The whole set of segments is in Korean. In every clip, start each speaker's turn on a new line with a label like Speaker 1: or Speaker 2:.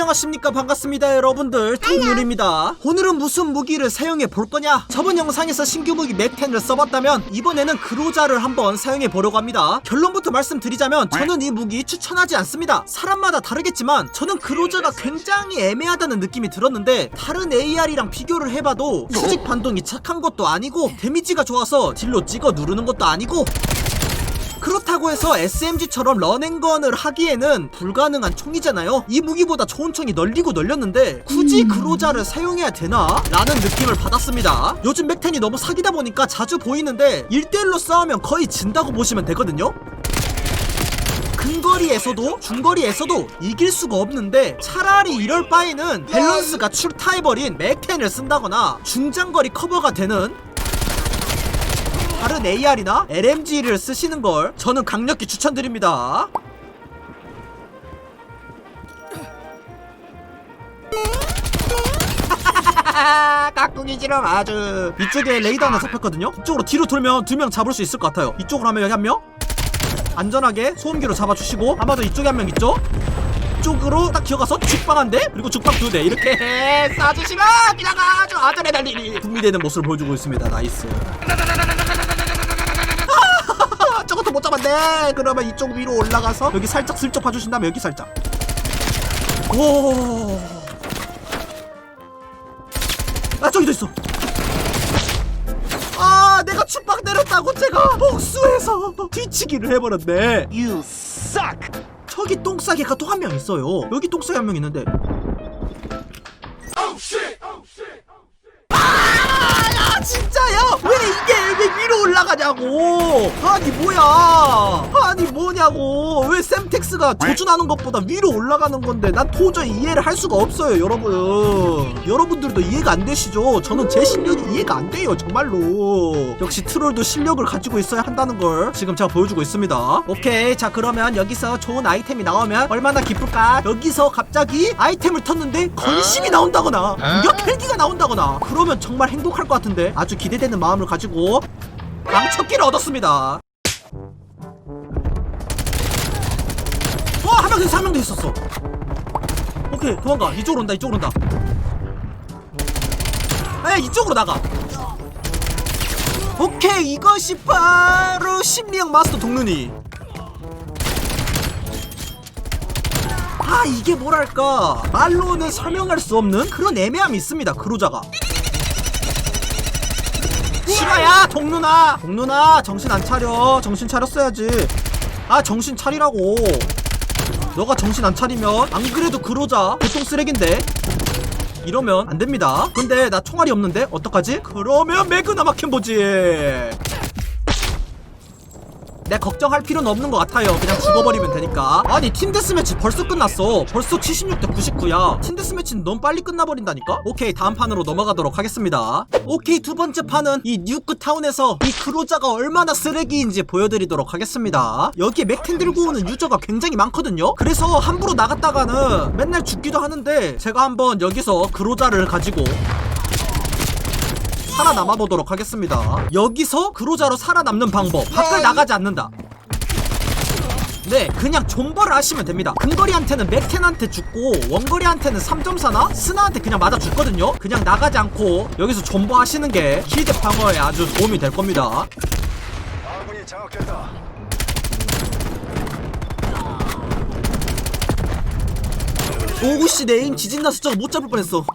Speaker 1: 자 안녕하십니까. 반갑습니다 여러분들. 통률입니다. 오늘은 무슨 무기를 사용해 볼 거냐? 저번 영상에서 신규 무기 맥텐을 써봤다면 이번에는 그로자를 한번 사용해 보려고 합니다. 결론부터 말씀드리자면 저는 이 무기 추천하지 않습니다. 사람마다 다르겠지만 저는 그로자가 굉장히 애매하다는 느낌이 들었는데 다른 AR이랑 비교를 해봐도 수직 반동이 착한 것도 아니고 데미지가 좋아서 딜로 찍어 누르는 것도 아니고 그렇다고 해서 SMG처럼 런앤건을 하기에는 불가능한 총이잖아요. 이 무기보다 좋은 총이 널리고 널렸는데 굳이 그로자를 사용해야 되나? 라는 느낌을 받았습니다. 요즘 맥텐이 너무 사기다 보니까 자주 보이는데 1대1로 싸우면 거의 진다고 보시면 되거든요. 근거리에서도 중거리에서도 이길 수가 없는데 차라리 이럴 바에는 밸런스가 출타해버린 맥텐을 쓴다거나 중장거리 커버가 되는 다른 AR이나 LMG를 쓰시는 걸 저는 강력히 추천드립니다. 깍꿍이지롱 아주. 이쪽에 레이더 하나 잡혔거든요. 이쪽으로 뒤로 돌면 두 명 잡을 수 있을 것 같아요. 이쪽으로 하면 여기 한명? 안전하게 소음기로 잡아주시고 아마도 이쪽에 한 명 있죠? 이쪽으로 딱 기어가서 죽방 한대 그리고 죽방 두대. 이렇게 해 쏴주시면 그냥 아주 달리니. 분미되는 모습을 보여주고 있습니다. 나이스 못 잡았네. 그러면 이쪽 위로 올라가서 여기 살짝 슬쩍 봐주신 다음에 여기 살짝. 오. 아 저기도 있어. 아 내가 축박 내렸다고 제가 복수해서 뒤치기를 해버렸네. You suck. 저기 똥싸개가 또 한 명 있어요. 여기 똥싸개 한 명 있는데. 올라가냐고? 아니 뭐야? 아니 뭐냐고? 왜 샘텍스가 조준하는 것보다 위로 올라가는 건데 난 도저히 이해를 할 수가 없어요, 여러분. 여러분들도 이해가 안 되시죠? 저는 제 실력이 이해가 안 돼요, 정말로. 역시 트롤도 실력을 가지고 있어야 한다는 걸 지금 제가 보여주고 있습니다. 오케이, 자 그러면 여기서 좋은 아이템이 나오면 얼마나 기쁠까? 여기서 갑자기 아이템을 텄는데 건심이 나온다거나 공격 헬기가 나온다거나 그러면 정말 행복할 것 같은데 아주 기대되는 마음을 가지고 망쳤기를 얻었습니다. 와, 한명더 있어, 한명더 있었어. 오케이, 도망가. 이쪽으로 온다, 이쪽으로 온다. 에, 이쪽으로 나가. 오케이, 이것이 바로 심리학 마스터 동눈이. 아, 이게 뭐랄까. 말로는 설명할 수 없는 그런 애매함이 있습니다, 그로자가. 실화야 동누나. 동누나 정신 안 차려. 정신 차렸어야지. 아 정신 차리라고. 너가 정신 안 차리면 안 그래도 그로자. 보통 쓰레기인데. 이러면 안 됩니다. 근데 나 총알이 없는데 어떡하지? 그러면 매그나 마켄 보지 내 걱정할 필요는 없는 것 같아요. 그냥 죽어버리면 되니까. 아니 팀 데스매치 벌써 끝났어. 벌써 76대 99야. 팀 데스매치는 너무 빨리 끝나버린다니까? 오케이 다음 판으로 넘어가도록 하겠습니다. 오케이 두 번째 판은 이 뉴크 타운에서 이 크로자가 얼마나 쓰레기인지 보여드리도록 하겠습니다. 여기에 맥텐 들고 오는 유저가 굉장히 많거든요. 그래서 함부로 나갔다가는 맨날 죽기도 하는데 제가 한번 여기서 그로자를 가지고 살아남아 보도록 하겠습니다. 여기서 그로자로 살아남는 방법. 밖을 나가지 않는다. 네, 그냥 존버를 하시면 됩니다. 근거리한테는 맥텐한테 죽고 원거리한테는 3.4나 스나한테 그냥 맞아 죽거든요. 그냥 나가지 않고 여기서 존버 하시는 게 킬드 방어에 아주 도움이 될 겁니다.
Speaker 2: 아군이 장악됐다.
Speaker 1: 오구씨 내 에임 지진나서 저거 못 잡을 뻔했어.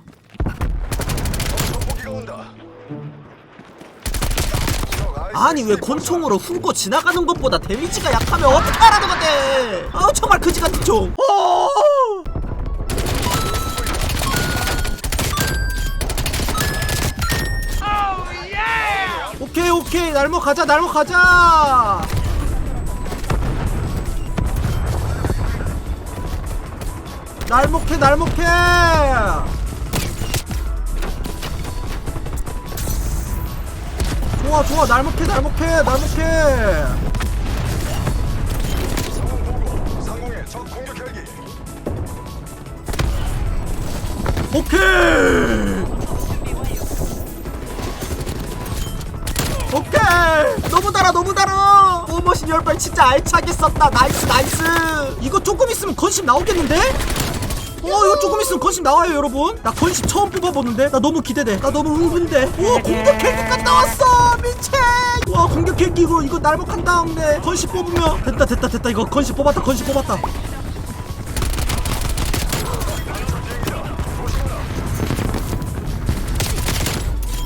Speaker 1: 아니 왜 권총으로 훑고 지나가는 것보다 데미지가 약하면 어떡하라는 건데? 아 정말 그지 같은 총. 어! 오케이 오케이 날모 가자 날모 가자. 날목해 날목해. 좋아 좋아. 날목해 날목해 날목해.
Speaker 2: 보고 상공의 적 공격 헬기.
Speaker 1: 오케이! 오케이! 너무 달아 너무 달아! 오머신 열발 진짜 알차게 썼다. 나이스 나이스! 이거 조금 있으면 건심 나오겠는데? 이거 조금 있으면 건심 나와요 여러분. 나 건심 처음 뽑아보는데? 나 너무 기대돼. 나 너무 흥분돼. 오 공격 헬기까지 나왔어 미친 와 공격 헬기 이거 이거 날먹한 다음에 건심 뽑으면 됐다 됐다 됐다. 이거 건심 뽑았다 건심 뽑았다.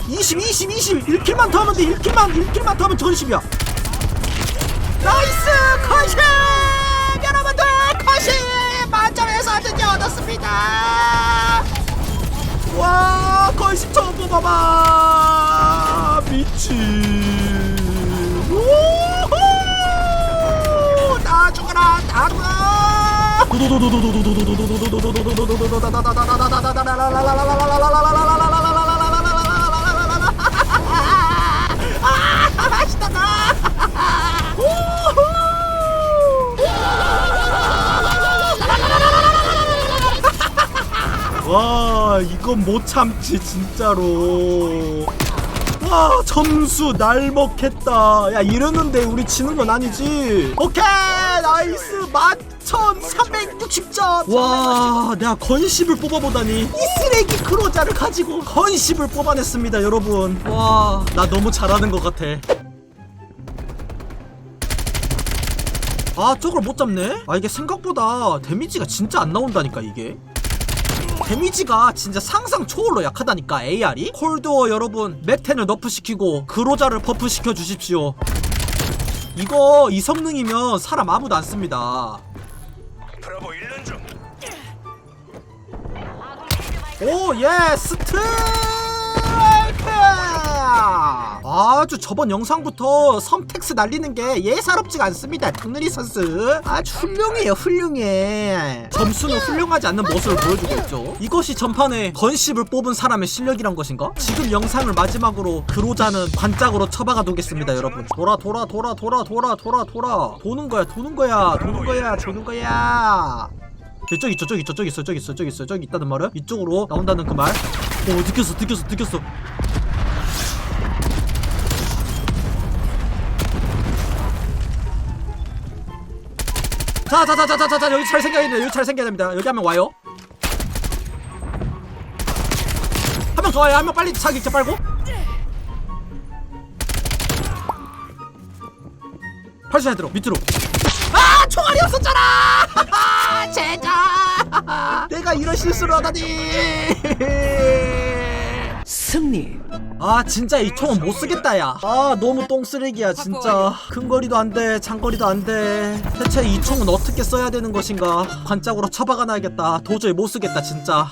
Speaker 1: 이십 이십 이십. 1킬만 더 하면 돼. 1킬만 1킬만 더 하면 전십이야. 나이스! 컷이 여러분들 컷이 만점에서 한등이 얻었습니다. 와 컷이 처음 뽑아봐 와 이건 못 참지 진짜로 와 점수 날먹했다. 야 이러는데 우리 지는 건 아니지. 오케이 나이스. 만천 360점. 와 내가 건십을 뽑아보다니. 이 쓰레기 크로자를 가지고 건십을 뽑아냈습니다 여러분. 와. 나 너무 잘하는 것 같아. 아 저걸 못 잡네? 아 이게 생각보다 데미지가 진짜 안 나온다니까 이게 데미지가 진짜 상상 초월로 약하다니까 AR이? 콜드워 여러분 맥텐을 너프시키고 그로자를 버프시켜 주십시오. 이거 이 성능이면 사람 아무도 안 씁니다.
Speaker 2: 브라보 1년 중.
Speaker 1: 오예 스트라이크 아주 저번 영상부터 섬텍스 날리는 게 예사롭지가 않습니다 박누리 선수. 아주 훌륭해요 훌륭해. 점수는 훌륭하지 않는 모습을 보여주고 있죠. 이것이 전판에 건십을 뽑은 사람의 실력이란 것인가? 지금 영상을 마지막으로 그로자는 관짝으로 처박아 두겠습니다 여러분. 돌아 돌아 돌아 돌아 돌아 돌아 돌아. 도는 거야 도는 거야 도는 거야 도는 거야. 저기 저기 저기 있어 저기 있어 저기 있어 저기 있다는 말은? 이쪽으로 나온다는 그 말. 오 느꼈어 느꼈어 느꼈어. 자자자자자자 여기 잘 생겨야 됩니다 여기 잘 생겨야 됩니다 여기 하면 와요. 한 명 더 와요 한 명 빨리 자기 제 빨고. 팔자 들어 밑으로. 아 총알이 없었잖아. 제자 내가 이런 실수를 하다니. 아 진짜 이 총은 못 쓰겠다 야아 너무 똥쓰레기야 진짜. 근거리도 안돼 장거리도 안돼. 대체 이 총은 어떻게 써야 되는 것인가? 관짝으로 처박아 놔야겠다. 도저히 못 쓰겠다 진짜